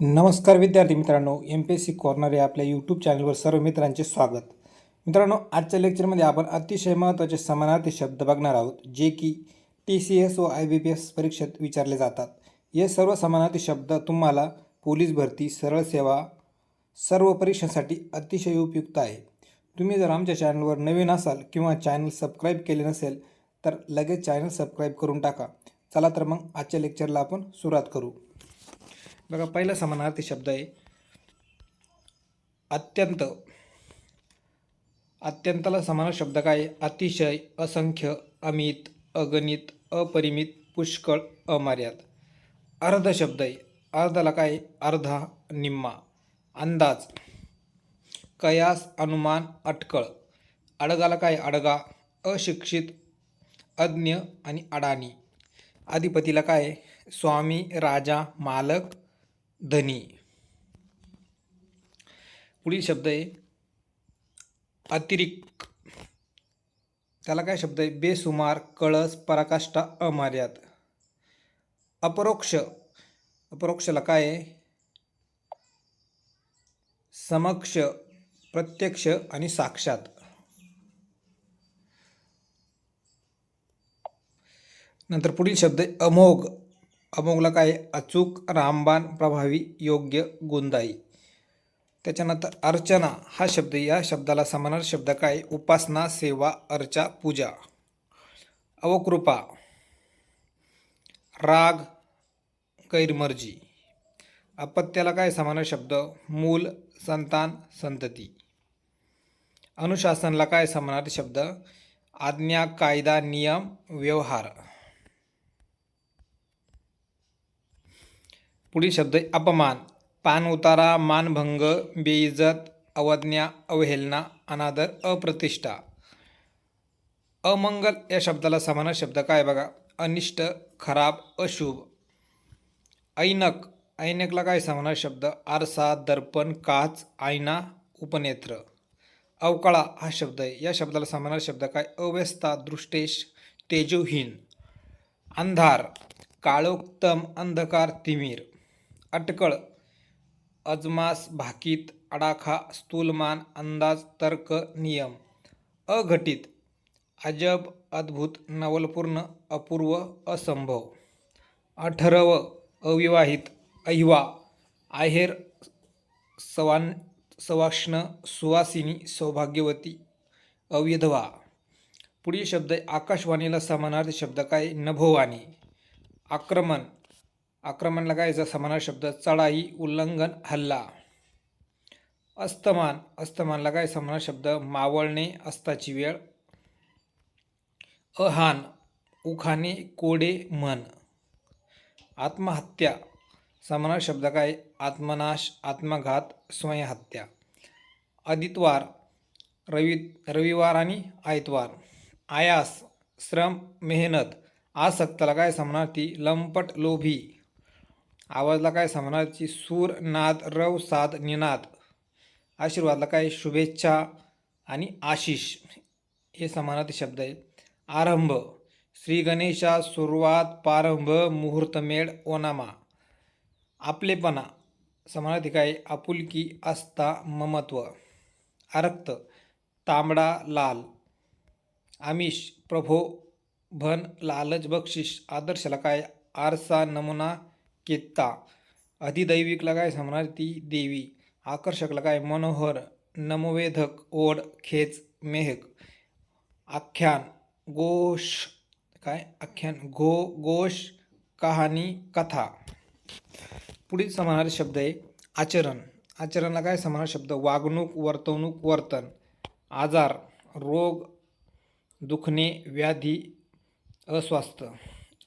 नमस्कार विद्यार्थी मित्रांनो M P S C corner या आपल्या यूट्यूब चॅनलवर सर्व मित्रांचे स्वागत. मित्रांनो आजच्या लेक्चरमध्ये आपण अतिशय महत्त्वाचे समानार्थी शब्द बघणार आहोत जे की टी सी एस व आय बी पी एस परीक्षेत विचारले जातात. हे सर्व समानार्थी शब्द तुम्हाला पोलीस भरती सरळ सेवा सर्व परीक्षांसाठी अतिशय उपयुक्त आहे. तुम्ही जर आमच्या चॅनलवर नवीन असाल किंवा चॅनल सबस्क्राईब केले नसेल तर लगेच चॅनल सबस्क्राईब करून टाका. चला तर मग आजच्या लेक्चरला आपण सुरुवात करू. बघा पहिला समानार्थी शब्द आहे. अत्यंत. अत्यंतला समान शब्द काय? अतिशय असंख्य अमित अगणित अपरिमित पुष्कळ अमर्याद. अर्ध शब्द आहे. अर्धाला काय? अर्धा निम्मा. अंदाज. कयास अनुमान अटकळ. अडगाला काय? अडगा. अशिक्षित अज्ञ आणि अडाणी. अधिपतीला काय? आहे? स्वामी राजा मालक धनी. पुढील शब्द आहे अतिरिक्त. त्याला काय शब्द आहे? बेसुमार कळस पराकाष्ठा अमर्याद. अपरोक्ष. अपरोक्षला काय आहे? समक्ष प्रत्यक्ष आणि साक्षात. नंतर पुढील शब्द आहे अमोघ. अमोगला काय आहे? अचूक रामबाण प्रभावी योग्य गुंदाई त्याच्यानंतर अर्चना हा शब्द या शब्दाला समानार शब्द काय? उपासना सेवा अर्चा पूजा. अवकृपा. राग गैरमर्जी. अपत्याला काय समानार शब्द? मूल संतान संतती. अनुशासनला काय समानार्थी शब्द? आज्ञा कायदा नियम व्यवहार. पुढील शब्द अपमान. पान उतारा मानभंग बेइज्जत अवज्ञा अवहेलना अनादर अप्रतिष्ठा. अमंगल या शब्दाला समान शब्द काय बघा? अनिष्ट खराब अशुभ. ऐनक. ऐनकला काय समान शब्द? आरसा दर्पण काच आयना उपनेत्र. अवकाळा हा शब्द आहे. या शब्दाला समान शब्द काय? अव्यस्था दृष्टेश तेजोहीन. अंधार. काळोत्तम अंधकार तिमीर. अटकळ अजमास भाकीत अडाखा स्थूलमान अंदाज तर्क नियम अघटित अजब अद्भुत नवलपूर्ण अपूर्व असंभव अठरव अविवाहित अहिवा आहेर सवान सवाष्ण सुवासिनी सौभाग्यवती अविधवा. पुढील शब्द आहे आकाशवाणीला समानार्थी शब्द काय? नभोवाणी. आक्रमण आक्रमणला काय याचा समानार शब्द चढाई उल्लंघन हल्ला. अस्तमान अस्तमानला काय समानार शब्द मावळणे अस्ताची वेळ. अहान उखाणे कोडे मन. आत्महत्या समानार शब्द काय? आत्मनाश आत्मघात स्वयंहत्या. आदितवार रवि रविवार आणि आयतवार. आयास श्रम मेहनत आसक्तला काय समानार्थी लंपट लोभी. आवाजला काय समानार्थी सूर नाद रव साद निनाद. आशीर्वादला काय शुभेच्छा आणि आशिष. हे समानार्थी शब्द आहेत आरंभ. श्री गणेशा सुरुवात प्रारंभ मुहूर्तमेळ ओनामा. आपलेपणा. समानार्थी काय? आपुलकी आस्था ममत्व. आरक्त. तांबडा लाल. आमिष. प्रभो भन लालच बक्षीस. आदर्शला काय? आरसा नमुना केत्ता. अधिदैविकला काय ती देवी. आकर्षकला काय? मनोहर नमवेधक ओढ खेच मेहक. आख्यान गोष काय? आख्यान घो गोष कहाणी कथा. पुढील समानार्थी शब्द आहे आचरण. आचरणला काय समानार शब्द? वागणूक वर्तवणूक वर्तन. आजार रोग दुखणे व्याधी अस्वास्थ्य.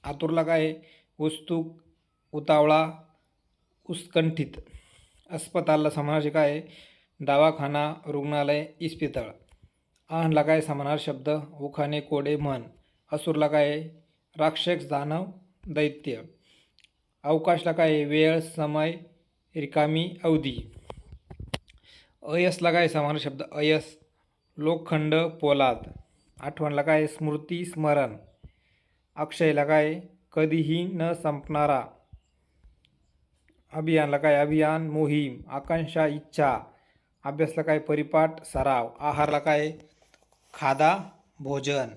आतुरला काय? आहे? उत्सुक उतावळा उत्कंठित अस्पतालला समानार्थी काय आहे? दवाखाना रुग्णालय इस्पितळ. आहनला काय समानार शब्द? उखाणे कोडे मन असुरला काय? राक्षस दानव दैत्य. अवकाशला काय? वेळ समय रिकामी अवधी. अयसला काय समान शब्द? अयस. लोखंड पोलाद. आठवणला काय? स्मृती स्मरण. अक्षयला काय? कधीही न संपणारा. अभियानला काय? अभियान मोहीम आकांक्षा इच्छा अभ्यासला काय? परिपाठ सराव आहारला काय? खादा भोजन.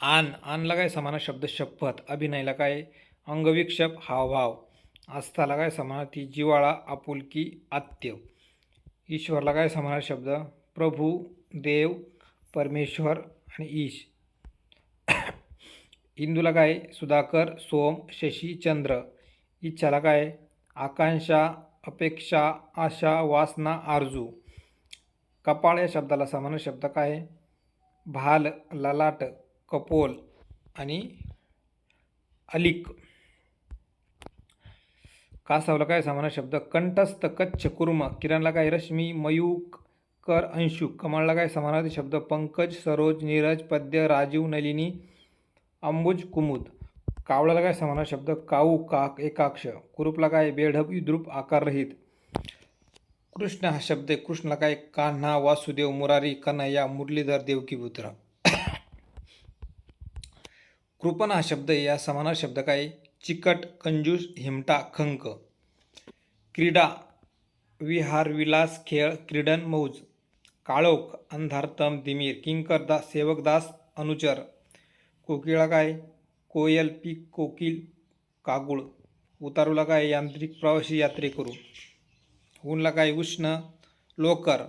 आन आनला काय? समान शब्द शपथ. अभिनयला काय? अंगविक्षेप हावभाव. आस्थाला काय? समानार्थी जिवाळा आपुलकी आत्य. ईश्वरला काय? समान शब्द. प्रभू देव परमेश्वर आणि ईश. इंदूला काय? सुधाकर सोम शशी चंद्र. इच्छाला काय? आकांक्षा अपेक्षा आशा वासना आरजू. कपाळ या शब्दाला समान शब्द काय? भाल ललाट कपोल आणि अलिक. कासावला काय? समान शब्द कंठस्थ कच्छ कुर्म. किरणला काय? रश्मी मयूक कर अंशुक. कमळला काय? समानार्थी शब्द पंकज सरोज नीरज पद्य राजीव नलिनी. अंबुज कुमुद. कावळाला काय समान शब्द काऊ काक एकाक्ष. कुरूपला काय बेढप आकार आकाररहित. कृष्ण हा शब्द कृष्णला काय? कान्हा वासुदेव मुरारी कन्हैया मुरलीधर देवकीपुत्र. कृपण हा शब्द या समानार शब्द काय? चिकट कंजूस हिमटा खंक क्रीडा विहार विलास खेळ क्रीडन मौज. काळोख अंधारतम दिमीर. किंकरदास सेवकदास अनुचर. कोकिळा काय? कोयल पीक कोकिल कागुळ. उतारूला काय? यांत्रिक प्रवासी यात्रेकरू ऊनला काय? उष्ण लोकर.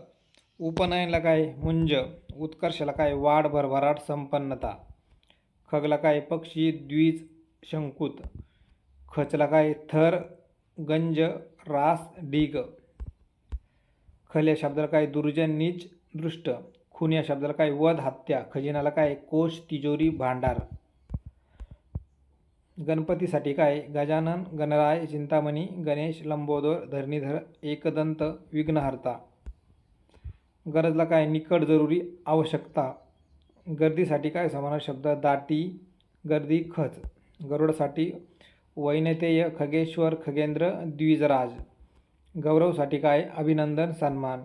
उपनयनला काय? मुंज. उत्कर्षला काय? वाढ भरभराट संपन्नता. खगला काय? पक्षी द्विज शंकुत. खचला काय? थर गंज रास डीग. खल्या शब्दाला काय? दुर्जन नीच दृष्ट. खून या शब्दाला काय वध हत्या खजिनाला काय कोश तिजोरी भांडार? गणपतीसाठी काय गजानन गणराय चिंतामणी गणेश लंबोदर धरणीधर एकदंत विघ्नहर्ता? गरजला काय निकट जरुरी आवश्यकता? गर्दीसाठी काय समान शब्द दाटी गर्दी खच? गरुडसाठी वैनतेय खगेश्वर खगेंद्र द्विजराज? गौरवसाठी काय अभिनंदन सन्मान?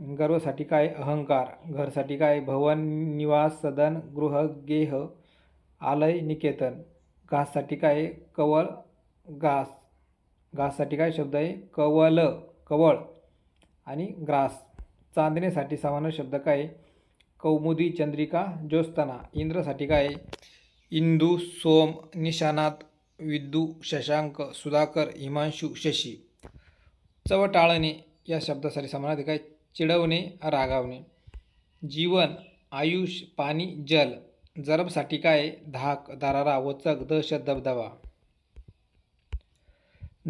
गर्वसाठी काय अहंकार? घरसाठी काय? भवन निवास सदन गृह गेह आलय निकेतन. घाससाठी काय? कवळ घास. घाससाठी काय शब्द आहे? कवल कवळ. आणि ग्रास. चांदणेसाठी समान शब्द काय? कौमुदी चंद्रिका ज्योत्स्ना. इंद्रसाठी काय? इंदू सोम निशानात विद्दू शशांक सुधाकर हिमांशू शशी. चवटाळणे या शब्दासाठी समानार्थी काय? चिडवणे रागावणे. जीवन आयुष पाणी जल जरबसाठी काय? धाक दरारा वचक दहशत दबदबा.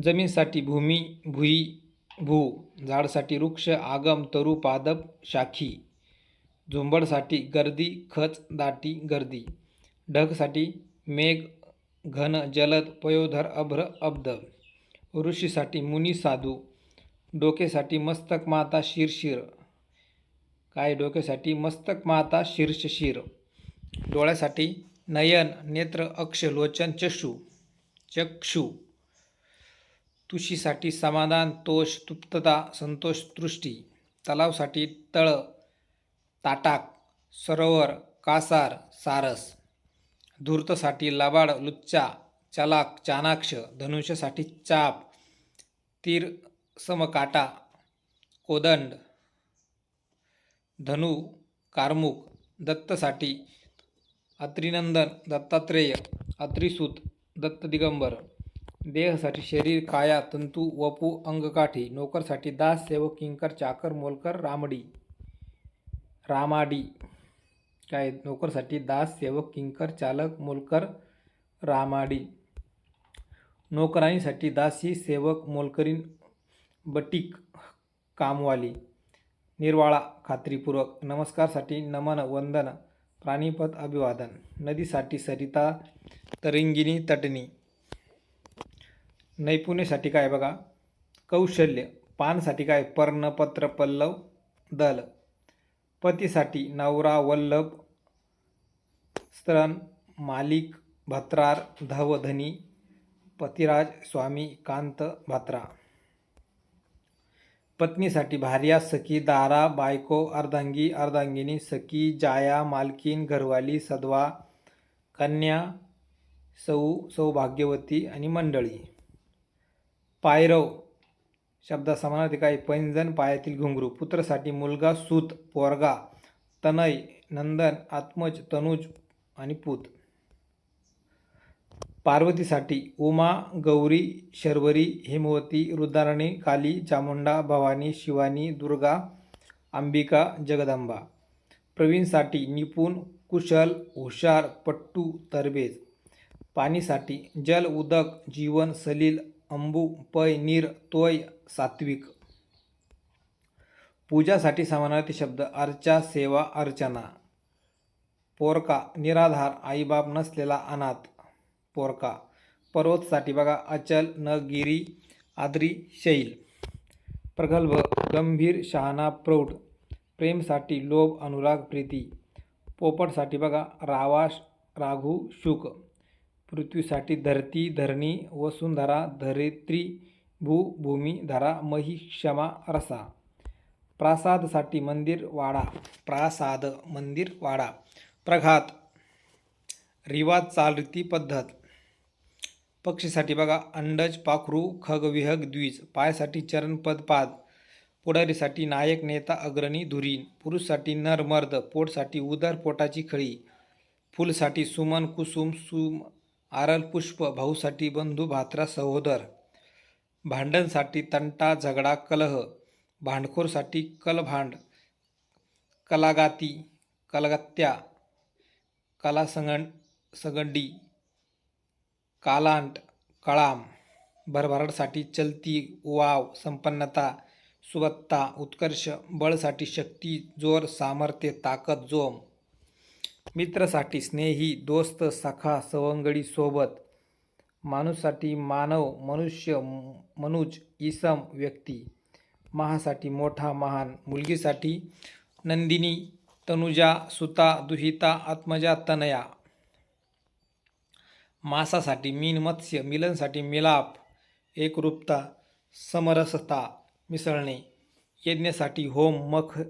जमीनसाठी भूमी भुई भू. झाडसाठी वृक्ष आगम तरु पादप शाखी. झुंबडसाठी गर्दी खच दाटी गर्दी. ढगसाठी मेघ घन जलद पयोधर अभ्र अब्द. ऋषीसाठी मुनी साधू. डोकेसाठी मस्तक माता शिरशिर. काय डोक्यासाठी मस्तक माता शीर्षशिर डोळ्यासाठी नयन नेत्र अक्ष लोचन चक्षु चक्षु. तुशीसाठी समाधान तोष तृप्तता संतोष दृष्टी तलावसाठी तळ ताटाक सरोवर कासार सारस. धूर्तसाठी लबाड लुच्चा चलाक चाणाक्ष. धनुष्यसाठी चाप तीर समकाटा कोदंड धनु कारमुख दत्तसाठी अत्रिनंदन दत्तात्रेय अत्रिसूत दत्त दिगंबर देहसाठी शरीर काया तंतू वपू अंगकाठी नोकरसाठी दास सेवक किंकर चाकर मोलकर रामडी रामाडी काय नोकरसाठी दास सेवक किंकर चालक मोलकर रामाडी नोकरांसाठी दासी सेवक मोलकरीण बटीक कामवाली निर्वाळा खात्रीपूर्वक नमस्कारसाठी नमन वंदन प्राणीपद अभिवादन नदीसाठी सरिता तरिंगिणी तटणी. नैपुण्यासाठी काय बघा? कौशल्य पानसाठी काय? पर्णपत्र पल्लव दल. पतीसाठी नवरा वल्लभ स्तरण मालिक भत्रार धवधनी पतिराज स्वामी कांत भात्रा. पत्नीसाठी भार्या सखी दारा बायको अर्धांगी अर्धांगिनी सखी जाया मालकीन घरवाली सदवा कन्या सौ सौभाग्यवती आणि मंडळी. पायरव शब्दा समानार्थी काय पैंजण पायातील घुंगरू पुत्रासाठी मुलगा सूत पोरगा तनय नंदन आत्मज तनुज आणि पूत. पार्वतीसाठी उमा गौरी शर्वरी हेमवती रुद्राणी काली चामुंडा भवानी शिवानी दुर्गा अंबिका जगदंबा. प्रवीणसाठी निपुण कुशल हुशार पट्टू तरबेज. पाणीसाठी जल उदक जीवन सलील अंबू पय नीर तोय सात्विक. पूजासाठी समानार्थी शब्द अर्चा सेवा अर्चना. पोरका निराधार आईबाप नसलेला अनाथ. पोरका. पर्वतसाठी बघा. अचल नगिरी आद्री शैल. प्रगल्भ गंभीर शहाणा प्रौढ. प्रेमसाठी लोभ अनुराग प्रीती. पोपटसाठी बघा. रावाश राघू शुक. पृथ्वीसाठी धरती धरणी वसुंधरा धरित्री भू भूमी धरा मही क्षमा रसा. प्रासादसाठी मंदिर वाडा. प्रासाद मंदिर वाडा. प्रघात. रिवाज चालरीती पद्धत. पक्षीसाठी बघा अंडज पाखरू खग विहग द्विज पायासाठी चरणपद पाद पुढारीसाठी नायक नेता अग्रणी धुरीन पुरुषसाठी नर मर्द पोटसाठी उदर पोटाची खळी फुलसाठी सुमन कुसुम सुम आरल पुष्प भाऊसाठी बंधू भात्रा सहोदर भांडणसाठी तंटा झगडा कलह भांडखोरसाठी कलभांड कलागाती कलगत्त्या कलासंगण सगंडी कालांट कळाम भरभराटसाठी चलती वाव संपन्नता सुबत्ता उत्कर्ष बळसाठी शक्ती जोर सामर्थ्य ताकद जोम. मित्रासाठी स्नेही दोस्त सखा सवंगडी सोबत. माणूससाठी मानव मनुष्य मनुज इसम व्यक्ती. महासाठी मोठा महान. मुलगीसाठी नंदिनी तनुजा सुता दुहिता आत्मजा तनया. मासासाठी मीन मत्स्य मिलनसाठी मिलाप एकरूपता समरसता मिसळणे यज्ञासाठी होम मख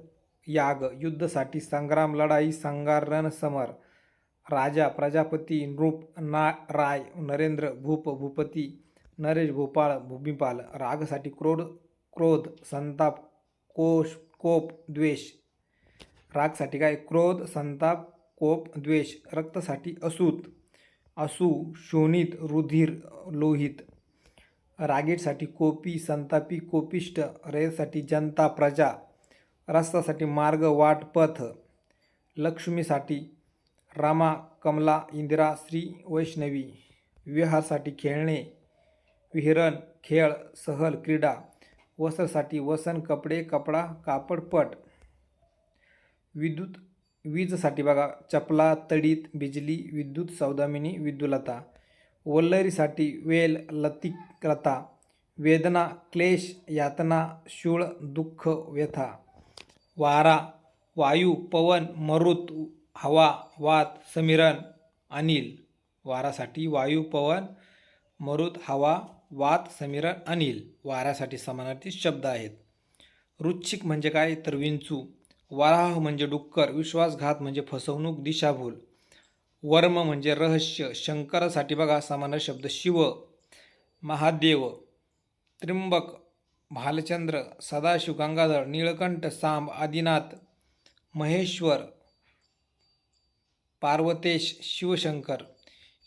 याग युद्धसाठी संग्राम लढाई संगार समर राजा प्रजापती नृप ना राय नरेंद्र भूप भूपती नरेश भोपाळ भूमिपाल रागसाठी क्रोध क्रोध संताप कोश कोप द्वेष रागसाठी काय? क्रोध संताप कोप द्वेष रक्तासाठी असूत. असू शोणित रुधिर लोहित. रागीटसाठी कोपी संतापी कोपिष्ट रयतसाठी जनता प्रजा. रस्तासाठी मार्ग वाट पथ. लक्ष्मीसाठी रामा कमला इंदिरा श्री वैष्णवी. विहारसाठी खेळणे विहरण खेळ सहल क्रीडा. वस्त्रसाठी वसन कपडे कपडा कापडपट. विद्युत वीजसाठी बघा चपला तडीत बिजली विद्युत सौदामिनी विद्युलता. वल्लरीसाठी वेल लतिक वेदना क्लेश यातना शूळ दुःख व्यथा. वारा वायू पवन मरुत हवा वात समीरण अनिल. वारासाठी वायू पवन मरुत हवा वात समीरण अनिल. वाऱ्यासाठी समानार्थी शब्द आहेत. रुच्छिक म्हणजे काय? तर विंचू. वराह म्हणजे डुक्कर विश्वासघात म्हणजे फसवणूक दिशाभूल. वर्म म्हणजे रहस्य शंकरासाठी बघा समान शब्द शिव महादेव त्रिंबक भालचंद्र सदाशिव गंगाधर नीळकंठ सांब आदिनाथ महेश्वर पार्वतेश शिवशंकर.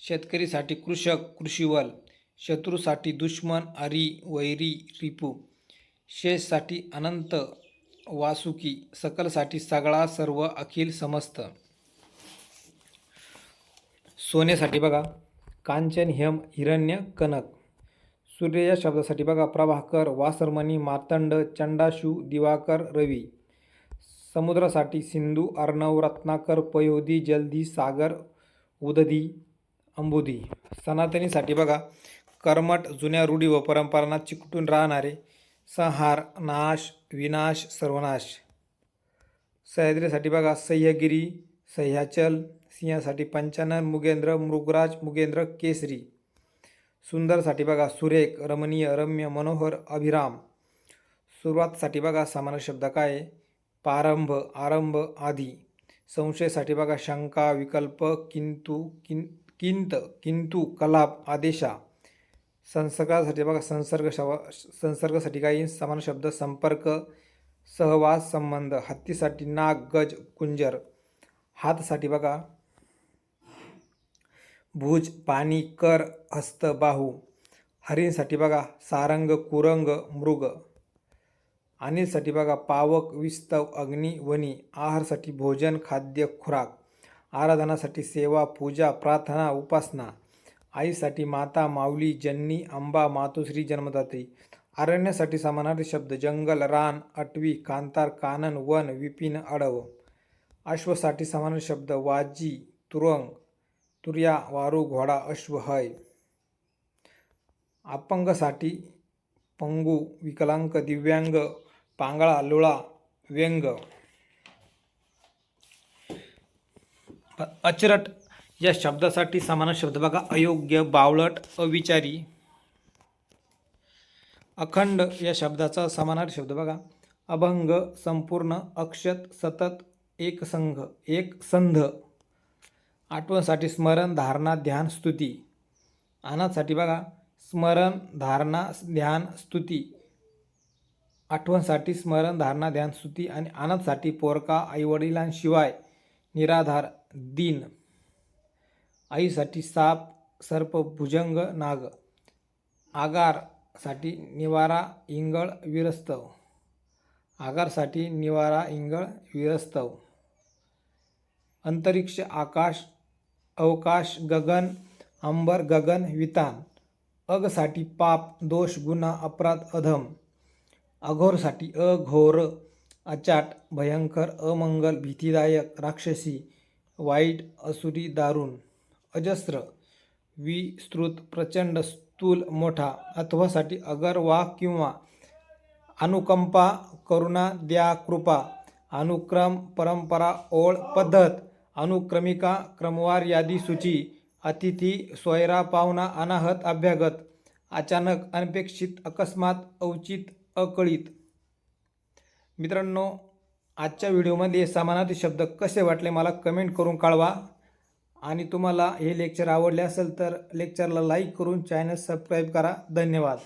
शेतकरीसाठी कृषक कृषीवल. शत्रूसाठी दुश्मन अरी वैरी रिपू. शेषसाठी अनंत वासुकी सकलसाठी सगळा सर्व अखिल समस्त. सोन्यासाठी बघा कांचन हेम हिरण्य कनक. सूर्य या शब्दासाठी बघा प्रभाकर वासरमणी मातंड चंडाशू दिवाकर रवी. समुद्रासाठी सिंधू अर्णव रत्नाकर पयोधी जलधी सागर उदधी अंबुधी. सनातनीसाठी बघा कर्मट जुन्या रूढी व परंपरांना चिकटून राहणारे संहार नाश विनाश सर्वनाश. सह्याद्रीसाठी बघा सह्यगिरी सह्याचल सिंहासाठी पंचानन मुगेंद्र मृगराज मुगेंद्र केसरी. सुंदरसाठी बघा सुरेख रमणीय रम्य मनोहर अभिराम. सुरुवातसाठी बघा समान शब्द काय? प्रारंभ आरंभ आधी. संशयसाठी बघा शंका विकल्प किंतु किं किंत किंतु कलाप आदेशा. संसर्गासाठी बघा संसर्ग शव संसर्गासाठी काही समान शब्द संपर्क सहवास संबंध हत्तीसाठी नाग गज कुंजर हातसाठी बघा भुज पाणी कर हस्त बाहू हरिणसाठी बघा सारंग कुरंग मृग अनिलसाठी बघा पावक विस्तव अग्नी वनी आहारसाठी भोजन खाद्य खुराक आराधनासाठी सेवा पूजा प्रार्थना उपासना आईसाठी माता माऊली जन्नी अंबा मातोश्री जन्मदात्री. अरण्यासाठी समानार्थी शब्द जंगल रान अटवी कांतार कानन वन विपिन अडव अश्वसाठी समानार्थ शब्द वाजी तुरंग तुर्या वारू घोडा अश्व हय. अपंगसाठी पंगू विकलांग दिव्यांग पांगळा लुळा व्यंग. अचरट या शब्दासाठी समान शब्द बघा. अयोग्य बावळट अविचारी. अखंड या शब्दाचा समानार्थी शब्द बघा. अभंग संपूर्ण अक्षत सतत एकसंघ एक संध आठवणसाठी स्मरण धारणा ध्यान स्तुती. अनाथसाठी बघा. स्मरण धारणा ध्यान स्तुती. आठवणसाठी स्मरण धारणा ध्यान स्तुती आणि आनंदसाठी पोरका आईवडिलांशिवाय निराधार दिन. आईसाठी साप सर्प भुजंग नाग. आगारसाठी निवारा इंगळ विरस्तव. आगारसाठी निवारा इंगळ विरस्तव. अंतरिक्ष आकाश अवकाश गगन अंबर गगन वितान. अगसाठी पाप दोष गुन्हा अपराध अधम. अघोरसाठी अघोर अचाट भयंकर अमंगल भीतीदायक राक्षसी वाईट असुरी दारुण. अजस्र विस्तृत प्रचंड स्थूल मोठा अथवासाठी अगर वा किंवा अनुकंपा करुणा द्या कृपा अनुक्रम परंपरा ओळ पद्धत अनुक्रमिका क्रमवार यादी सूची अतिथी सोयरा पाहुणा अनाहत अभ्यागत अचानक अनपेक्षित अकस्मात औचित अकळीत. मित्रांनो आजच्या व्हिडिओमध्ये समानार्थी शब्द कसे वाटले मला कमेंट करून कळवा. आणि तुम्हाला हे लेक्चर आवडले असेल तर लेक्चरला लाईक करून चॅनल सबस्क्राईब करा. धन्यवाद.